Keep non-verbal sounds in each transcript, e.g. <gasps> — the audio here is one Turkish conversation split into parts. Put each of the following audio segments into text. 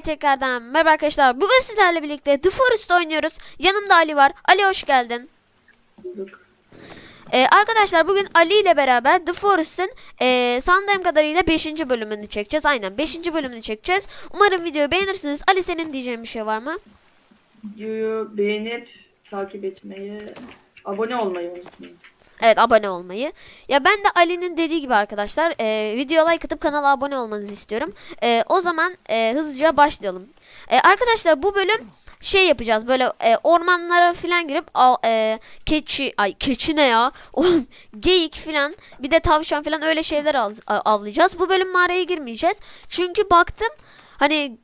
Hepinize tekrardan merhaba arkadaşlar. Bugün sizlerle birlikte The Forest oynuyoruz. Yanımda Ali var. Ali hoş geldin. Ee, arkadaşlar bugün Ali ile beraber The Forest'ın ee, sandığım kadarıyla 5. bölümünü çekeceğiz. Aynen 5. bölümünü çekeceğiz. Umarım videoyu beğenirsiniz. Ali senin diyeceğin bir şey var mı? Videoyu beğenip takip etmeyi, abone olmayı unutmayın. Evet abone olmayı. Ya ben de Ali'nin dediği gibi arkadaşlar e, videoya like atıp kanala abone olmanızı istiyorum. E, o zaman e, hızlıca başlayalım. E, arkadaşlar bu bölüm şey yapacağız böyle e, ormanlara falan girip al, e, keçi ay keçi ne ya <laughs> Oğlum, geyik falan bir de tavşan falan öyle şeyler av, avlayacağız. Bu bölüm mağaraya girmeyeceğiz. Çünkü baktım hani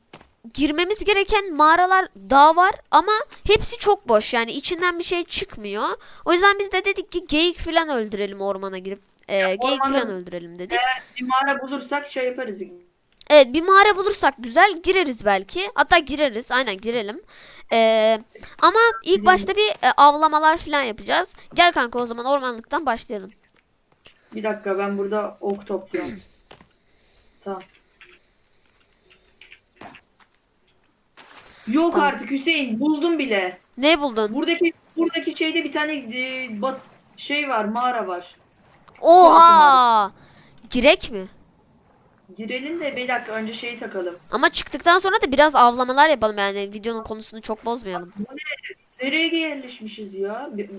girmemiz gereken mağaralar daha var ama hepsi çok boş yani içinden bir şey çıkmıyor. O yüzden biz de dedik ki geyik falan öldürelim ormana girip. Ee, geyik ormana- falan öldürelim dedik. Eğer bir mağara bulursak şey yaparız. Evet bir mağara bulursak güzel gireriz belki. Hatta gireriz aynen girelim. Ee, ama ilk başta bir e, avlamalar falan yapacağız. Gel kanka o zaman ormanlıktan başlayalım. Bir dakika ben burada ok topluyorum. tamam. Yok Tamam. artık Hüseyin buldum bile. Ne buldun? Buradaki buradaki şeyde bir tane e, bat, şey var mağara var. Oha! Girek mi? Girelim de bir dakika önce şeyi takalım. Ama çıktıktan sonra da biraz avlamalar yapalım yani videonun konusunu çok bozmayalım. Nereye yerleşmişiz ya? Bir-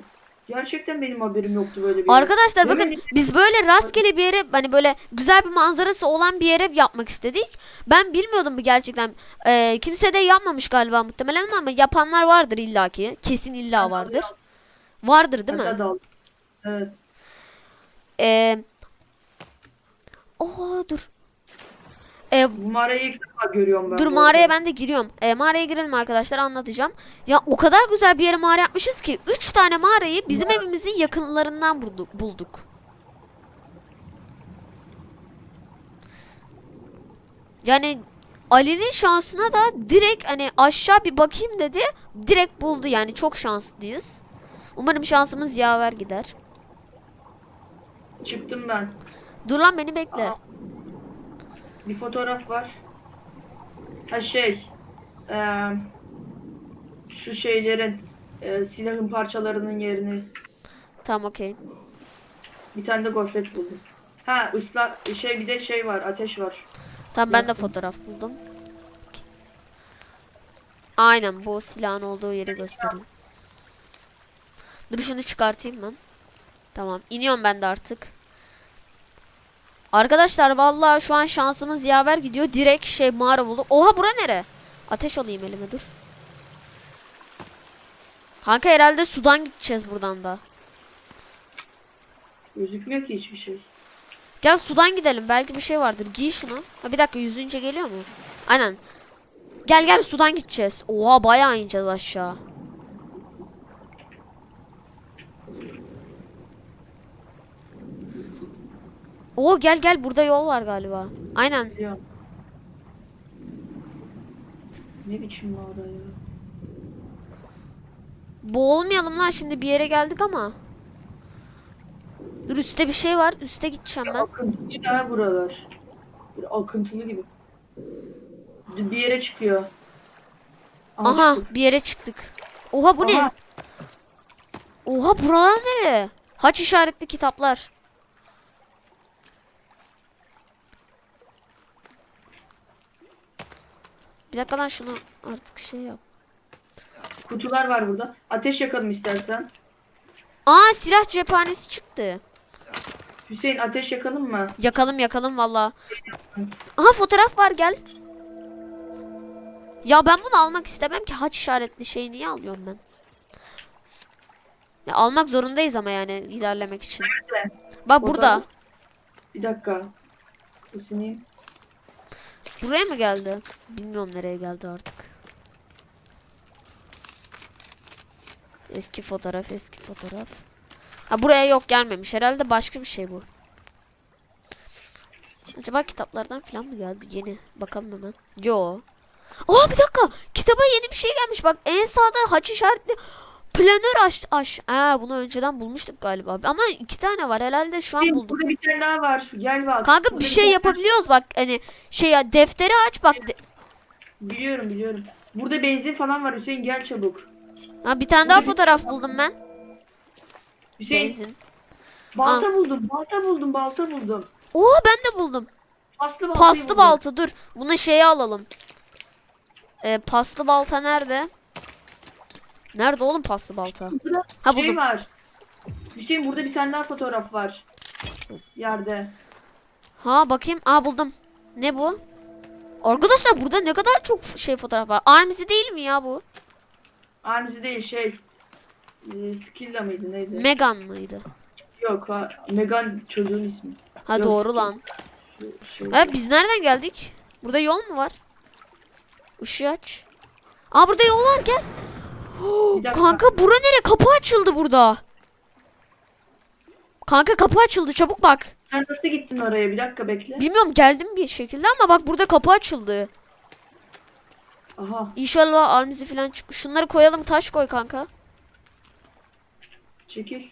Gerçekten benim haberim yoktu böyle bir yere. Arkadaşlar bakın Böyle- biz böyle rastgele bir yere hani böyle güzel bir manzarası olan bir yere yapmak istedik. Ben bilmiyordum bu gerçekten. Ee, kimse de yapmamış galiba muhtemelen ama yapanlar vardır illaki. Kesin illa vardır. Vardır değil mi? Evet. Ee, Oha dur. Bu mağarayı ilk defa görüyorum ben. dur mağaraya ben de giriyorum. Ee, mağaraya girelim arkadaşlar anlatacağım. Ya o kadar güzel bir yere mağara yapmışız ki 3 tane mağarayı bizim evimizin yakınlarından bulduk. bulduk. Yani Ali'nin şansına da direkt hani aşağı bir bakayım dedi. Direkt buldu yani çok şanslıyız. Umarım şansımız yaver gider. Çıktım ben. Dur lan beni bekle. Aa. Bir fotoğraf var. Ha şey. eee, şu şeylerin eee, silahın parçalarının yerini Tamam okey. bir tane de gofret buldum. Ha ıslak şey bir de şey var ateş var. Tamam ben de fotoğraf buldum. Aynen bu silahın olduğu yeri göstereyim. Dur şunu çıkartayım ben. Tamam iniyorum ben de artık. Arkadaşlar vallahi şu an şansımız yaver gidiyor. Direkt şey mağara bulduk. Oha bura nere? Ateş alayım elime dur. Kanka herhalde sudan gideceğiz buradan da. Gözükmüyor ki hiçbir şey. Gel sudan gidelim. Belki bir şey vardır. Giy şunu. Ha bir dakika yüzünce geliyor mu? Aynen. Gel gel sudan gideceğiz. Oha bayağı ineceğiz aşağı. Oo gel gel burada yol var galiba. Aynen. Biliyorum. Ne biçim mağara ya. Boğulmayalım lan şimdi bir yere geldik ama. Dur üstte bir şey var. Üste gideceğim ben. Akıntılı ya buralar. Bir akıntılı gibi. Bir yere çıkıyor. Aha çıktık. bir yere çıktık. Oha bu ne? Aha, Oha buralar nere? Haç işaretli kitaplar. Bir dakika lan şunu artık şey yap. Kutular var burada. Ateş yakalım istersen. Aa silah cephanesi çıktı. Hüseyin ateş yakalım mı? Yakalım yakalım valla. Aha fotoğraf var gel. Ya ben bunu almak istemem ki haç işaretli şeyi niye alıyorum ben? Ya almak zorundayız ama yani ilerlemek için. Nerede? Bak burada. Fotoğraf. Bir dakika. Isınayım. Buraya mı geldi? Bilmiyorum nereye geldi artık. Eski fotoğraf, eski fotoğraf. Ha buraya yok gelmemiş. Herhalde başka bir şey bu. Acaba kitaplardan falan mı geldi yeni? Bakalım hemen. Yo. Aa bir dakika. Kitaba yeni bir şey gelmiş. Bak en sağda haç işaretli planör aş aş. Aa bunu önceden bulmuştuk galiba. Ama iki tane var. Herhalde şu an bulduk. Burada bir tane daha var. Gel bak. Kanka bir şey yapabiliyoruz bak hani şey ya defteri aç bak de- Biliyorum biliyorum. Burada benzin falan var Hüseyin gel çabuk. Ha bir tane daha fotoğraf buldum ben. Hüseyin Benzin. balta buldum balta buldum balta buldum. Oo ben de buldum. Paslı Paslı buldum. balta dur. Bunu şeye alalım. Ee, paslı balta nerede? Nerede oğlum paslı balta? Burada Ha, şey buldum. var. Hüseyin burada bir tane daha fotoğraf var. Yerde. Ha bakayım. Aa buldum. Ne bu? Arkadaşlar burada ne kadar çok şey fotoğraf var. Arms'i değil mi ya bu? Armzi değil şey. E, Skilla mıydı neydi? Megan mıydı? Yok ha, Megan çocuğun ismi. Ha Yok. doğru lan. Şey, Evet biz nereden geldik? Burada yol mu var? Işığı aç. Aa burada yol var gel. Bir <gasps> dakika. Kanka bura nere? Kapı açıldı burada. Kanka kapı açıldı çabuk bak. Sen nasıl gittin oraya? Bir dakika bekle. Bilmiyorum geldim bir şekilde ama bak burada kapı açıldı. Aha İnşallah armizi falan çık. Şunları koyalım taş koy kanka. çekil.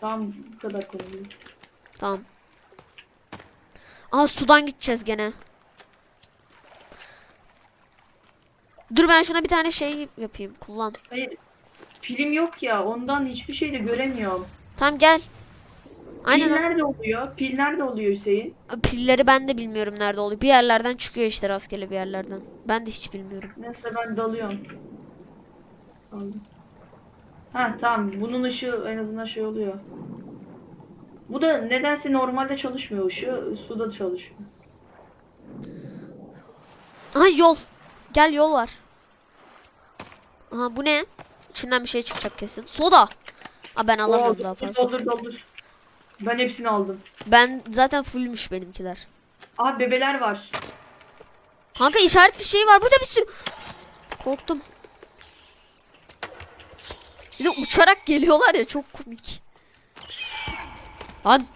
Tamam bu kadar konu. değil. Tamam. Aa sudan gideceğiz gene. Dur ben şuna bir tane şey yapayım. Kullan. Hayır. Pilim yok ya ondan hiçbir şey de göremiyorum. Tamam gel. Pil Aynen. nerede oluyor? Pil nerede oluyor Hüseyin? Pilleri ben de bilmiyorum nerede oluyor. Bir yerlerden çıkıyor işte rastgele bir yerlerden. Ben de hiç bilmiyorum. Neyse ben dalıyorum. Aldım. Ha tamam bunun ışığı en azından şey oluyor. Bu da nedense normalde çalışmıyor ışığı. Suda çalışıyor. Aha yol. Gel yol var. Aha bu ne? İçinden bir şey çıkacak kesin. Soda. Aa ben alamıyorum Oo, daha fazla. Doldur doldur. Ben hepsini aldım. Ben zaten fullmüş benimkiler. Aha bebeler var. Kanka işaret fişeği var. Burada bir sürü. Korktum. Bir de uçarak geliyorlar ya çok komik. Lan.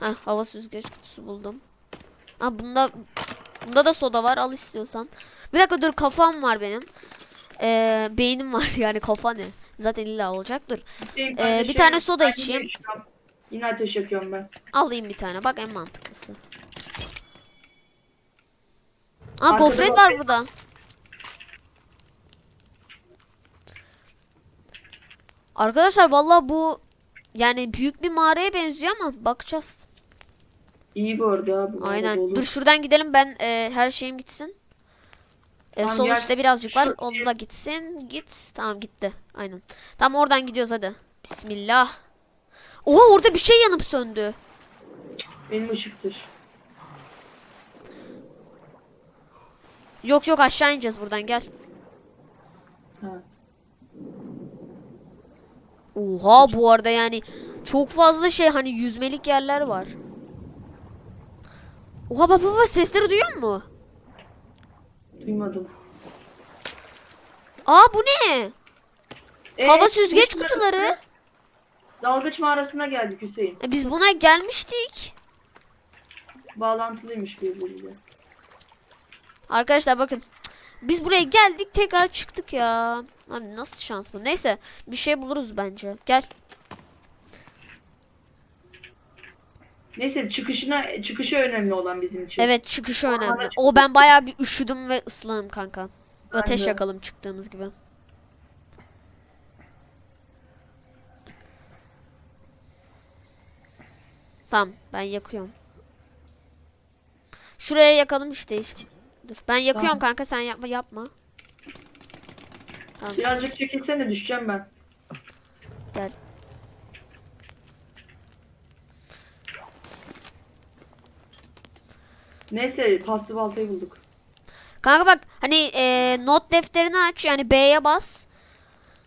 Heh, hava süzgeç kutusu buldum. Ha bunda bunda da soda var al istiyorsan. Bir dakika dur kafam var benim. Ee, beynim var <laughs> yani kafa ne? Zaten illa olacak dur. Hüseyin, Ee, bir şey- tane soda içeyim. Yine ateş yakıyorum ben. Alayım bir tane. Bak en mantıklısı. Aa Arkada gofret var burada. Arkadaşlar vallahi bu yani büyük bir mağaraya benziyor ama bakacağız. İyi bu arada. Bu Aynen. olur. Dur şuradan gidelim ben e, her şeyim gitsin. E, Tamam, sol gel. üstte birazcık var. Şu- Onu da gitsin. Git. Tamam gitti. Aynen. Tamam oradan gidiyoruz hadi. Bismillah. Oha orada bir şey yanıp söndü. Benim ışıktır. Yok yok aşağı ineceğiz buradan gel. Ha. Oha bu arada yani çok fazla şey hani yüzmelik yerler var. Oha baba baba sesleri duyuyor mu? Duymadım. Aa bu ne? Ee, Hava süzgeç kutuları. Dalgıç mağarasına geldik Hüseyin. E, biz buna gelmiştik. Bağlantılıymış birbiriyle. Arkadaşlar bakın. Biz buraya geldik tekrar çıktık ya. Abi nasıl şans bu? Neyse bir şey buluruz bence. Gel. Neyse çıkışına çıkışı önemli olan bizim için. Evet çıkışı Ormana önemli. O ben bayağı bir üşüdüm ve ıslanım kanka. Ateş yakalım çıktığımız gibi. Tamam ben yakıyorum. Şuraya yakalım işte iş. Dur ben yakıyorum Tamam. kanka sen yapma yapma. Tamam Birazcık çekilsene düşeceğim ben. gel. Neyse paslı baltayı bulduk. Kanka bak hani e, not defterini aç yani B'ye bas.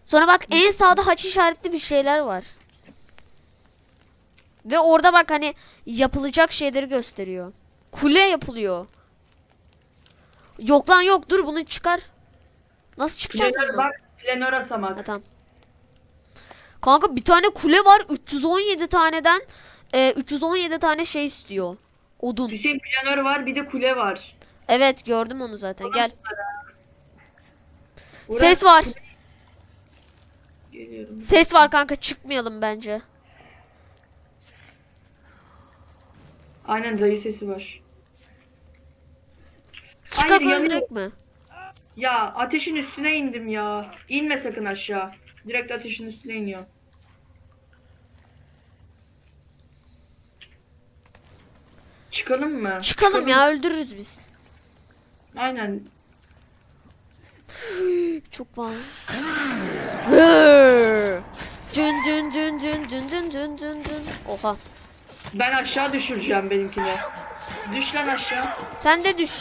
Sonra bak en sağda haç işaretli bir şeyler var. Ve orada bak hani yapılacak şeyleri gösteriyor. Kule yapılıyor. Yok lan yok dur bunu çıkar. Nasıl çıkacak Planör bak planör Ha, asamak. tamam. Kanka bir tane kule var 317 taneden e, 317 tane şey istiyor. Odun. Hüseyin planör var bir de kule var. Evet gördüm onu zaten gel. Uğraş- Ses var. Geliyorum. Ses var kanka çıkmayalım bence. Aynen dayı sesi var. Yanıyor. öldürek mi? Ya ateşin üstüne indim ya. İnme sakın aşağı. Direkt ateşin üstüne iniyor. Çıkalım mı? Çıkalım ya öldürürüz biz. Aynen. Çok var. Hıı. <laughs> Cın cın cın cın cın cın cın cın cın. Oha. Ben aşağı düşüreceğim benimkini. Düş lan aşağı. Sen de düş.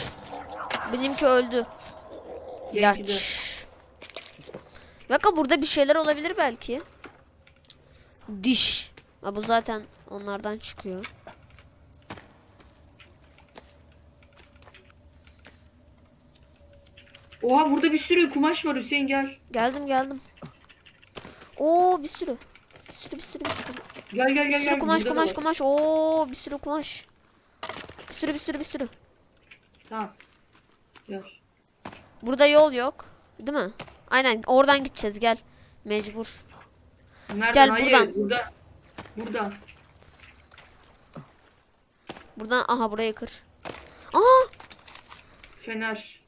Benimki öldü. Ya. Benimki de. çş. Bakın burada bir şeyler olabilir belki. Diş. Ha, bu zaten onlardan çıkıyor. Oha burada bir sürü kumaş var Hüseyin gel. Geldim geldim. Oo bir sürü. Bir sürü bir sürü bir sürü. Gel gel Bir gel. sürü gel. kumaş kumaş kumaş. Oo bir sürü kumaş. Bir sürü bir sürü bir sürü. Tamam. Gel. Burada yol yok. Değil mi? Aynen oradan gideceğiz gel. Mecbur. Nereden? Gel Hayır, buradan. Burada. Burada. Buradan aha burayı kır. Aa Fener.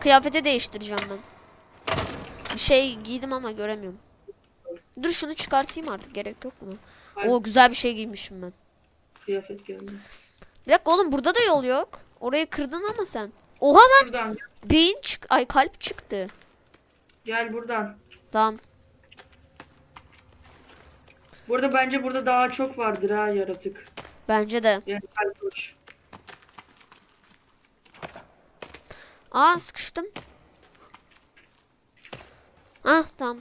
kıyafeti değiştireceğim ben. Bir şey giydim ama göremiyorum. Dur şunu çıkartayım artık gerek yok mu? Hayır. Oo güzel bir şey giymişim ben. Kıyafet geldi. Bir dakika oğlum burada da yol yok. Orayı kırdın ama sen. Oha lan Buradan. beyin çık ay kalp çıktı. Gel buradan. Tamam. Burada bence burada daha çok vardır ha yaratık. Bence de. Yani kalp hoş. Aa sıkıştım. Ah tamam.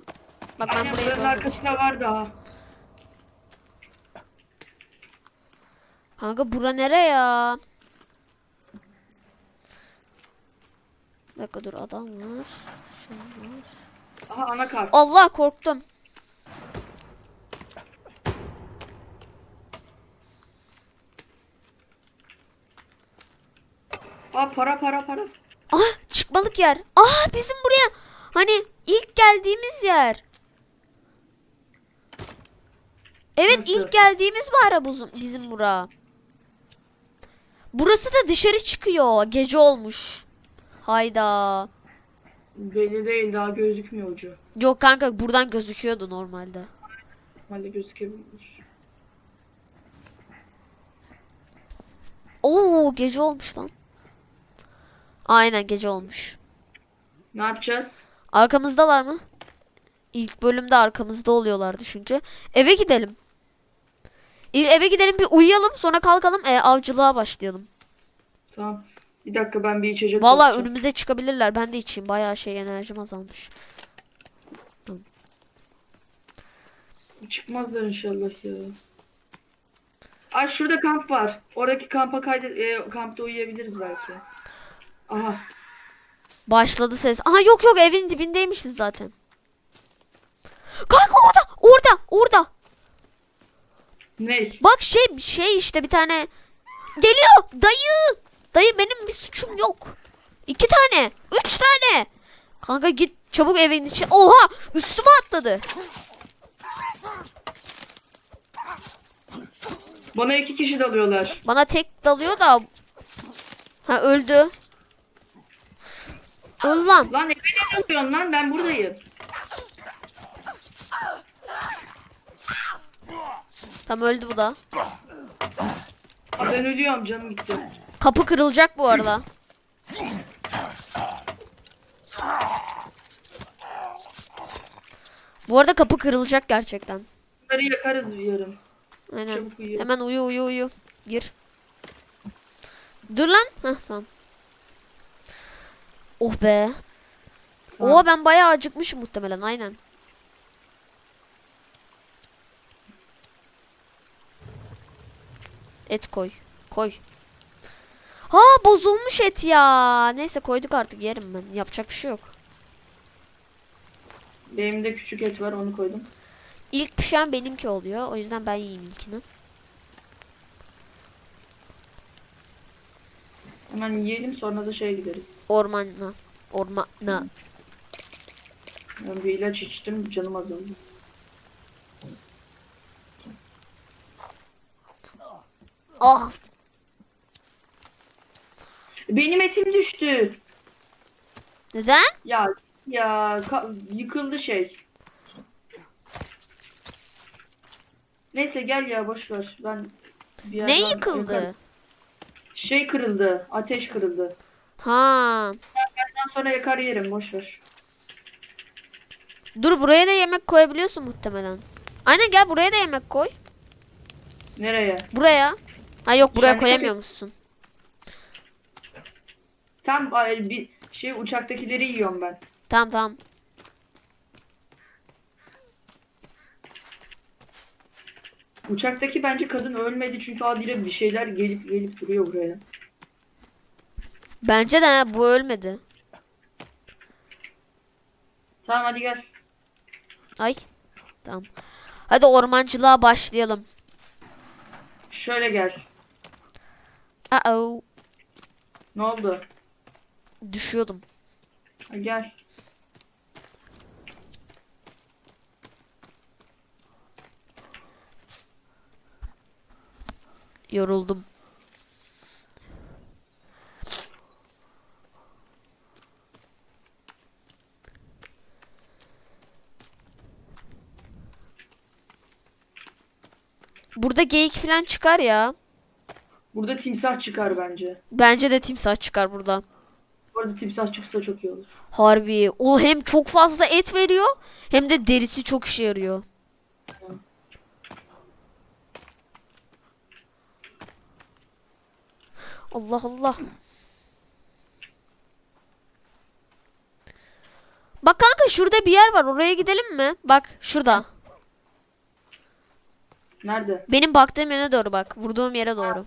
Bak ben Aynen buranın doldurdum. arkasında var daha. Kanka bura nere ya? Bir dakika dur adam var. Var. Aha anakart. Allah korktum. Aa para para para. Ah çıkmalık yer. Ah bizim buraya. Hani ilk geldiğimiz yer. Evet Nasıl? ilk geldiğimiz mağara bizim bura. Burası da dışarı çıkıyor. Gece olmuş. Hayda. Belli değil daha gözükmüyor ucu. Yok kanka buradan gözüküyordu normalde. Normalde gözükebilir. Oo gece olmuş lan. Aynen gece olmuş. Ne yapacağız? Arkamızdalar mı? İlk bölümde arkamızda oluyorlardı çünkü. Eve gidelim. Eve gidelim bir uyuyalım sonra kalkalım e, avcılığa başlayalım. Tamam. Bir dakika ben bir içecek Vallahi bakacağım. önümüze çıkabilirler. Ben de içeyim. Bayağı şey enerjim azalmış. Çıkmazlar inşallah ya. Ay şurada kamp var. Oradaki kampa kaydet e, kampta uyuyabiliriz belki. Aha. Başladı ses. Aha yok yok evin dibindeymişiz zaten. Kanka orada orada orada. Ne? Bak şey şey işte bir tane geliyor dayı. Dayı benim bir suçum yok. İki tane, üç tane. Kanka git çabuk evin içi. Oha üstüme atladı. Bana iki kişi dalıyorlar. Bana tek dalıyor da. Ha öldü. Öl lan. Lan eve ne dalıyorsun lan? Ben buradayım. Tam öldü bu da. Aa, ben ölüyorum canım gitti. Kapı kırılacak bu arada. Bu arada kapı kırılacak gerçekten. Bunları yakarız yarın. Aynen. Çabuk. Hemen uyu uyu uyu. Gir. Dur lan. Heh tamam. Oh be. Tamam. Oo ben bayağı acıkmışım muhtemelen aynen. Et koy. Koy. Ha bozulmuş et ya. Neyse koyduk artık yerim ben. Yapacak bir şey yok. Benim de küçük et var onu koydum. İlk pişen benimki oluyor. O yüzden ben yiyeyim ilkini. Hemen yiyelim sonra da şeye gideriz. Ormana. Ormana. Ben bir ilaç içtim canım azaldı. Ah. Benim etim düştü. Neden? Ya ya yıkıldı şey. Neyse gel ya boş ver. Ben bir Ne yıkıldı? Şey kırıldı. Ateş kırıldı. Ha. Ondan sonra yakar yerim boş ver. Dur buraya da yemek koyabiliyorsun muhtemelen. Aynen gel buraya da yemek koy. Nereye? Buraya. Ha yok buraya Yani koyamıyor musun? Tam ay, bir şey uçaktakileri yiyorum ben. Tamam tamam. Uçaktaki bence kadın ölmedi çünkü adile bir şeyler gelip gelip duruyor buraya. Bence de ha, bu ölmedi. Tamam hadi gel. Ay. Tamam. Hadi ormancılığa başlayalım. Şöyle gel. Uh oh. Ne oldu? Düşüyordum. Gel. Yoruldum. Burada geyik falan çıkar ya. Burada timsah çıkar bence. Bence de timsah çıkar buradan. Arada timsah çıksa çok iyi olur. Harbi. O hem çok fazla et veriyor hem de derisi çok işe yarıyor. Allah Allah. Bak kanka şurada bir yer var. Oraya gidelim mi? Bak şurada. Nerede? Benim baktığım yöne doğru bak. Vurduğum yere doğru.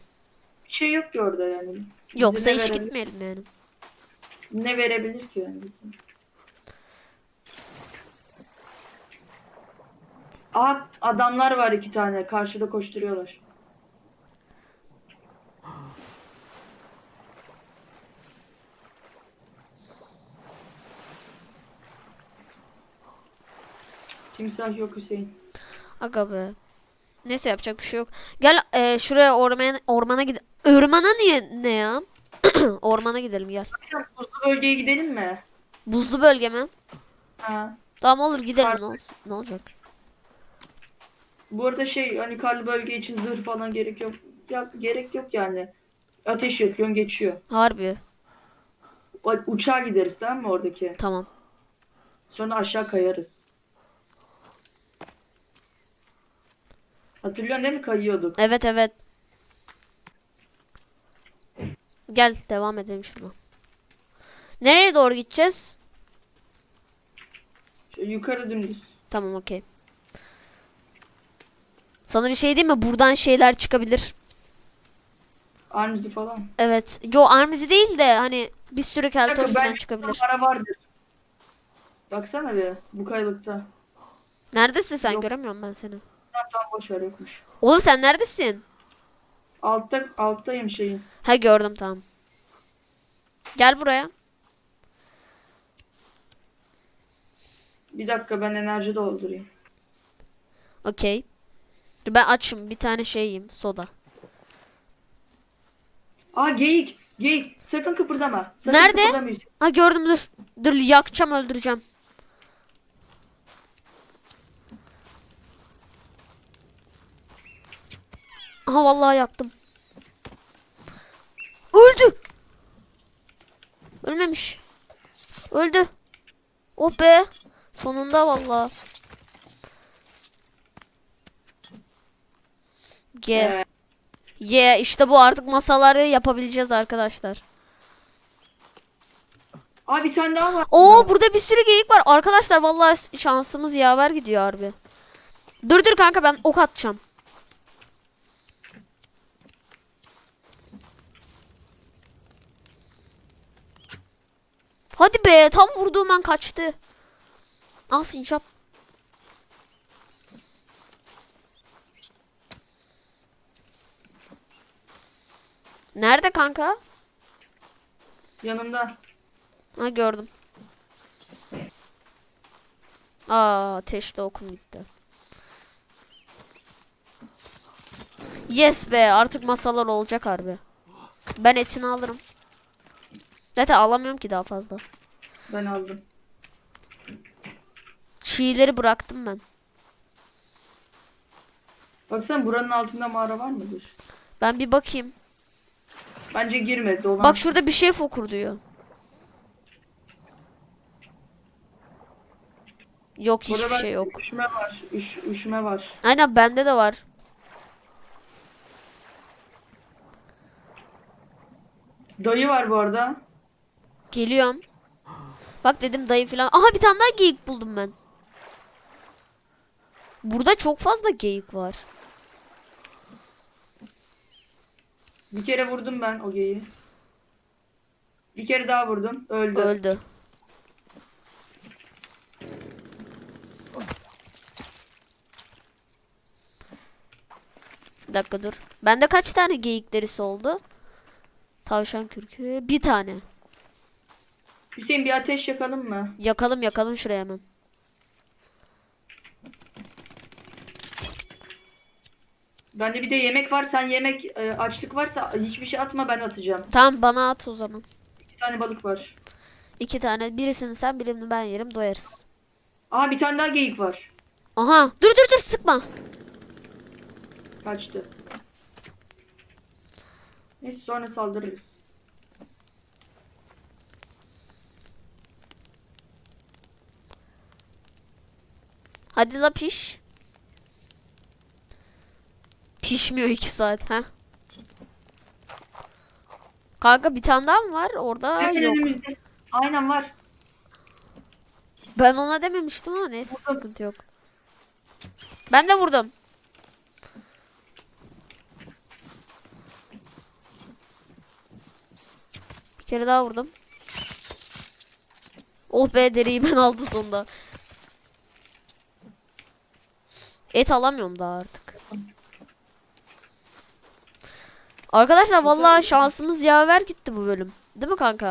Bir şey yok ki orada yani. Yoksa ne hiç verebilir- gitmeyelim yani. Ne verebilir ki bize? Aa adamlar var iki tane. Karşıda koşturuyorlar. Timsah yok Hüseyin. Aga be. Neyse yapacak bir şey yok. Gel e, şuraya ormana ormana gid. Ormana niye ne ya? <clears throat> ormana gidelim gel. Bölgeye gidelim mi? Buzlu bölge mi? Ha. Tamam olur gidelim Kar- ne, ne olacak? Bu arada şey hani karlı bölge için zırh falan gerek yok. Ya, gerek yok yani. Ateş yakıyorsun geçiyor. Harbi. O- Uçağa gideriz tamam mı oradaki? Tamam. Sonra aşağı kayarız. Hatırlıyorsun değil mi kayıyorduk? Evet evet. Gel devam edelim şuna. Nereye doğru gideceğiz? Şöyle yukarı dümdüz. Tamam okey. Sana bir şey diyeyim mi? Buradan şeyler çıkabilir. Armzi falan. Evet. Yo armizi değil de hani bir sürü keltoş falan çıkabilir. para vardır. Baksana bir bu kayalıkta. Neredesin sen? Yok. Göremiyorum ben seni. Tamam boş ver yokmuş. Oğlum sen neredesin? Altta alttayım şeyin. Ha gördüm tamam. Gel buraya. Bir dakika ben enerji doldurayım. Okey. Dur ben açım. Bir tane şey yiyeyim. Soda. Aa geyik. Geyik. Sakın kıpırdama. Sakın Nerede? kıpırdamayın. Ha gördüm dur. Dur yakacağım öldüreceğim. Aha vallahi yaktım. Öldü. Ölmemiş. Öldü. Oh be. Sonunda vallahi. Yeah. Ee, Yeah işte bu artık masaları yapabileceğiz arkadaşlar. Aa bir tane daha var. Oo burada bir sürü geyik var. Arkadaşlar vallahi şansımız yaver gidiyor harbi. Dur dur kanka ben ok atacağım. Hadi be tam vurduğum an kaçtı. Al sincap. Nerede kanka? Yanımda. Ha gördüm. Aa ateşte okum gitti. Yes be artık masalar olacak harbi. Ben etini alırım. Zaten alamıyorum ki daha fazla. Ben aldım. Çiğleri bıraktım ben. Baksana buranın altında mağara var mıdır? Ben bir bakayım. Bence girme dolan. Bak şurada bir şey fokur diyor. Yok Burada hiçbir ben- şey yok. Üşüme var. Üş, üşüme var. Aynen bende de var. Dayı var bu arada. Geliyorum. Bak dedim dayı falan. Aha bir tane daha geyik buldum ben. Burada çok fazla geyik var. Bir kere vurdum ben o geyi. Bir kere daha vurdum. Öldü. Öldü. Bir dakika dur. Bende kaç tane geyik derisi oldu? Tavşan kürkü. Bir tane. Hüseyin bir ateş yakalım mı? Yakalım yakalım şuraya hemen. Bende bir de yemek var. Sen yemek e, açlık varsa hiçbir şey atma ben atacağım. Tamam bana at o zaman. Bir tane balık var. İki tane. Birisini sen birini ben yerim doyarız. Aha bir tane daha geyik var. Aha dur dur dur sıkma. Kaçtı. Neyse sonra saldırırız. Hadi la piş. Pişmiyor iki saat ha. Kanka bir tane daha mı var? Orada Hemen yok. önümüzde. Aynen var. Ben ona dememiştim ama neyse Vurdum. sıkıntı yok. Ben de vurdum. Bir kere daha vurdum. Oh be deriyi ben aldım sonunda. Et alamıyorum daha artık. Arkadaşlar vallahi şansımız yaver gitti bu bölüm. Değil mi kanka?